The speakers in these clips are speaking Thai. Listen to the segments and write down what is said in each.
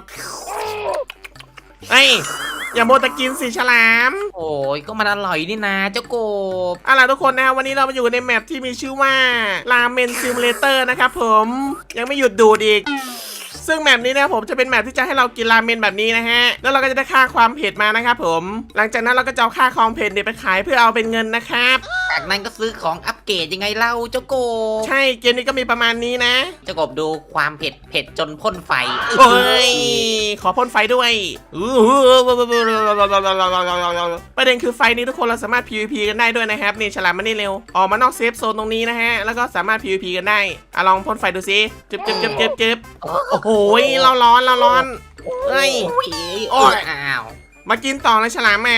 บเอ้ยอย่าโมวแตะกินสิฉลาม โอ้ยก็มันอร่อยนี่นาเจ้ากบเอาล่ะทุกคนนะครับวันนี้เรามาอยู่ในแมปที่มีชื่อว่าราเมนซิมูเลเตอร์นะครับผมยังไม่หยุดดูดอีก ซึ่งแมปนี้นะครับผมจะเป็นแมปที่จะให้เรากินราเมนแบบนี้นะฮะ แล้วเราก็จะได้ค่าความเผ็ดมานะครับผม หลังจากนั้นเราก็จะเอาค่าความเผ็ดเนี่ยไปขายเพื่อเอาเป็นเงินนะครับ จากนั้นก็ซื้อของอัป เกรดยังไงเล่าเจ้ากบใช่เกมนี้ก็มีประมาณนี้นะ เจ้ากบดูความเผ็ดเผ็ดจนพ่นไฟโอ้ยขอพ่นไฟด้วยอื้อหือประเด็นคือไฟนี้ทุกคนเราสามารถ PVP กันได้ด้วยนะครับนี่ฉลามมานี่เร็วออกมานอกเซฟโซนตรงนี้นะฮะแล้วก็สามารถ PVP กันได้อะลองพ่นไฟดูสิจึ๊บจึ๊บจึ๊บจึ๊บจึ๊บโอ้โหเราร้อนเราร้อนเอ้ยโอ้ยโอ้ยอ้าวมากินต่อเลยฉลามมา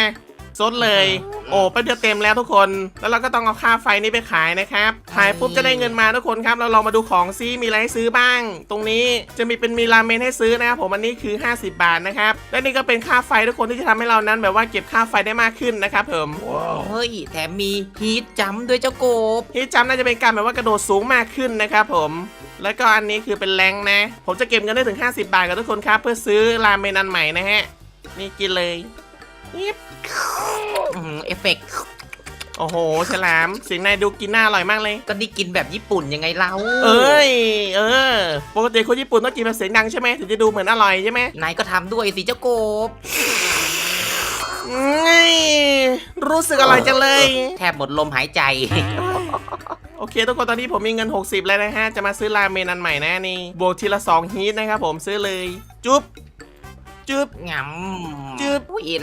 ซดเลย โอ้แป๊บเดียวเต็มแล้วทุกคน แล้วเราก็ต้องเอาค่าไฟนี้ไปขายนะครับขายปุ๊บจะได้เงินมาทุกคนครับเราลองมาดูของซิมีอะไรให้ซื้อบ้าง ตรงนี้จะมีเป็นมีราเมนให้ซื้อนะครับผมอันนี้คือ 50 บาทนะครับและนี่ก็เป็นค่าไฟทุกคนที่จะทำให้เรานั้นแบบว่าเก็บค่าไฟได้มากขึ้นนะครับผมเฮ้ยแถมมีฮีทจัมป์ด้วยเจ้ากบที่จำน่าจะเป็นการแบบว่ากระโดดสูงมากขึ้นนะครับผมแล้วก็อันนี้คือเป็นแรงค์นะ ผมจะเก็บเงินได้ถึง 50 บาทกับทุกคนครับ เพื่อซื้อราเมนอันใหม่นะฮะ นี่กินเลยยิบ อื้อหือเอฟเฟกต์โอ้โห ฉลามเสียงนายดูกินน่าอร่อยมากเลย ก็นี่กินแบบญี่ปุ่นยังไงเล่าเอ้ย เออ ปกติคนญี่ปุ่นต้องกินแบบเสียงดังใช่ไหมถึงจะดูเหมือนอร่อยใช่ไหมนายก็ทำด้วยสิเจ้ากบ อืมรู้สึกอร่อยจังเลย แทบหมดลมหายใจ โอเค ทุกคนตอนนี้ผมมีเงิน 60 แล้วนะฮะ จะมาซื้อราเมนอันใหม่นะนี่ บวกทีละ 2 ฮีทนะครับผมซื้อเลย จุ๊บ จุ๊บ งำจึ๊บอุ้ย